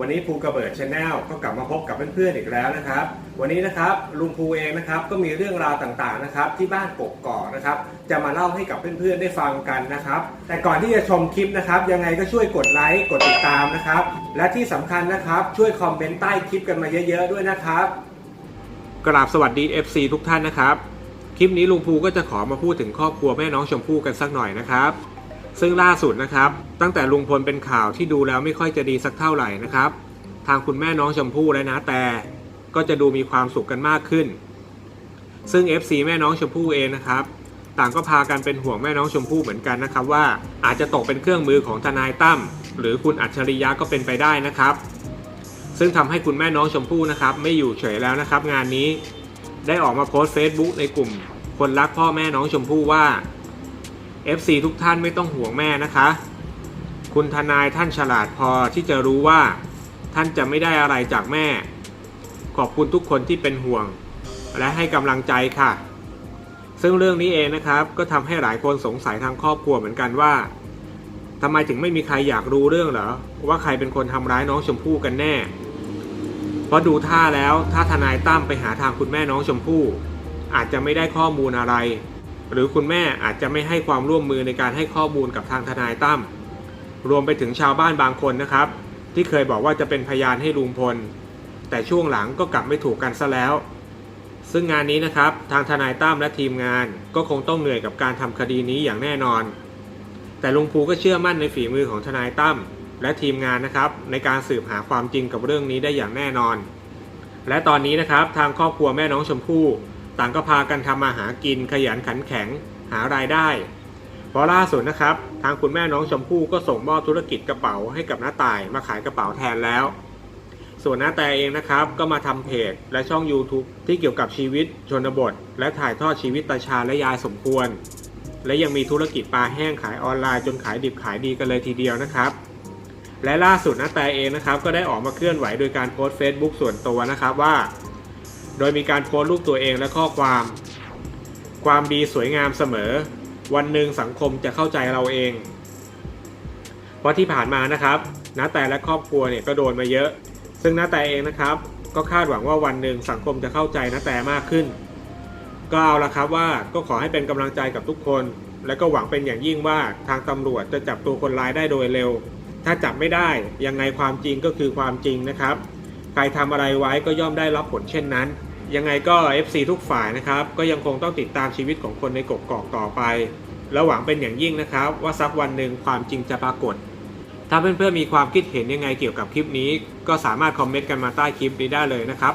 วันนี้ภูกระเบิดชาแนลก็กลับมาพบกับเพื่อนๆอีกแล้วนะครับ วันนี้นะครับลุงภูเองนะครับก็มีเรื่องราวต่างๆนะครับที่บ้านกกอกนะครับ จะมาเล่าให้กับเพื่อนๆได้ฟังกันนะครับ แต่ก่อนที่จะชมคลิปนะครับยังไงก็ช่วยกดไลค์กดติดตามนะครับ และที่สำคัญนะครับช่วยคอมเมนต์ใต้คลิปกันมาเยอะๆด้วยนะครับกราบสวัสดี FC ทุกท่านนะครับ คลิปนี้ลุงภูก็จะขอมาพูดถึงครอบครัวแม่น้องชมพู่กันสักหน่อยนะครับ ซึ่งล่าสุดนะครับ ตั้งแต่ลุงพลเป็นข่าวที่ดูแล้วไม่ค่อยจะดีสักเท่าไหร่นะครับ ทางคุณแม่น้องชมพู่และนะแต่ก็จะดูมีความสุขกันมากขึ้น ซึ่ง FC แม่น้องชมพู่เองนะครับ ต่างก็พากันเป็นห่วงแม่น้องชมพู่เหมือนกันนะครับ ว่าอาจจะตกเป็นเครื่องมือของทนายตั้มหรือคุณอัจฉริยะก็เป็นไปได้นะครับ ซึ่งทำให้คุณแม่น้องชมพู่นะครับ ไม่อยู่เฉยแล้วนะครับ งานนี้ได้ออกมาโพสต์ Facebook ในกลุ่ม คนรักพ่อแม่น้องชมพู่ว่า FC ทุกท่านไม่ต้องห่วงแม่นะคะ คุณทนายท่านฉลาดพอที่จะรู้ว่าท่านจะไม่ได้อะไรจากแม่ ขอบคุณทุกคนที่เป็นห่วง และให้กำลังใจค่ะ ซึ่งเรื่องนี้เองนะครับ ก็ทำให้หลายคนสงสัยทางครอบครัวเหมือนกันว่าทำไมถึงไม่มีใครอยากรู้เรื่องเหรอว่าใครเป็นคนทำร้ายน้องชมพู่กันแน่ เพราะดูท่าแล้วถ้าทนายตั้มไปหาทางคุณแม่น้องชมพู่ อาจจะไม่ได้ข้อมูลอะไร หรือคุณแม่อาจจะไม่ให้ความร่วมมือในการให้ข้อมูลกับทางทนายตั้มรวมไปถึงชาวบ้านบางคนนะครับ ที่เคยบอกว่าจะเป็นพยานให้ลุงพล แต่ช่วงหลังก็กลับไม่ถูกกันซะแล้ว ซึ่งงานนี้นะครับทางทนายตั้มและทีมงานก็คงต้องเหนื่อยกับการทำคดีนี้อย่างแน่นอน แต่ลุงภูก็เชื่อมั่นในฝีมือของทนายตั้มและทีมงานนะครับ ในการสืบหาความจริงกับเรื่องนี้ได้อย่างแน่นอน และตอนนี้นะครับทางครอบครัวแม่น้องชมพู่ ต่างก็พากันทำมาหากินขยันขันแข็งหารายได้เพราะล่าสุดนะครับ ทางคุณแม่น้องชมพู่ก็ส่งมอบธุรกิจกระเป๋าให้กับน้าต่ายมาขายกระเป๋าแทนแล้ว ส่วนน้าแต่เองนะครับ ก็มาทำเพจและช่อง YouTube ที่เกี่ยวกับชีวิตชนบท และถ่ายทอดชีวิตตาชาและยายสมควร และยังมีธุรกิจปลาแห้งขายออนไลน์จนขายดิบขายดีกันเลยทีเดียวนะครับและล่าสุดน้าแต่เองนะครับก็ได้ออกมาเคลื่อนไหวโดยการโพสต์ Facebook ส่วนตัวนะครับว่า โดยมีการโพสต์รูปตัวเองและข้อความ ความดีสวยงามเสมอ วันหนึ่งสังคมจะเข้าใจเราเอง เพราะที่ผ่านมานะครับน้าแต่และครอบครัวเนี่ยก็โดนมาเยอะ ซึ่งน้าแต่เองนะครับ ก็คาดหวังว่าวันหนึ่งสังคมจะเข้าใจน้าแต่มากขึ้น ก็เอาละครับว่าก็ขอให้เป็นกำลังใจกับทุกคน และก็หวังเป็นอย่างยิ่งว่าทางตำรวจจะจับตัวคนร้ายได้โดยเร็ว ถ้าจับไม่ได้ยังไงความจริงก็คือความจริงนะครับใครทำอะไรไว้ก็ย่อมได้รับผลเช่นนั้น ยังไงก็ FC ทุกฝ่ายนะครับ ก็ยังคงต้องติดตามชีวิตของคนในกกอกต่อไป และหวังเป็นอย่างยิ่งนะครับ ว่าสักวันหนึ่งความจริงจะปรากฏ ถ้าเพื่อนๆมีความคิดเห็นยังไงเกี่ยวกับคลิปนี้ ก็สามารถคอมเมนต์กันมาใต้คลิปนี้ได้เลยนะครับ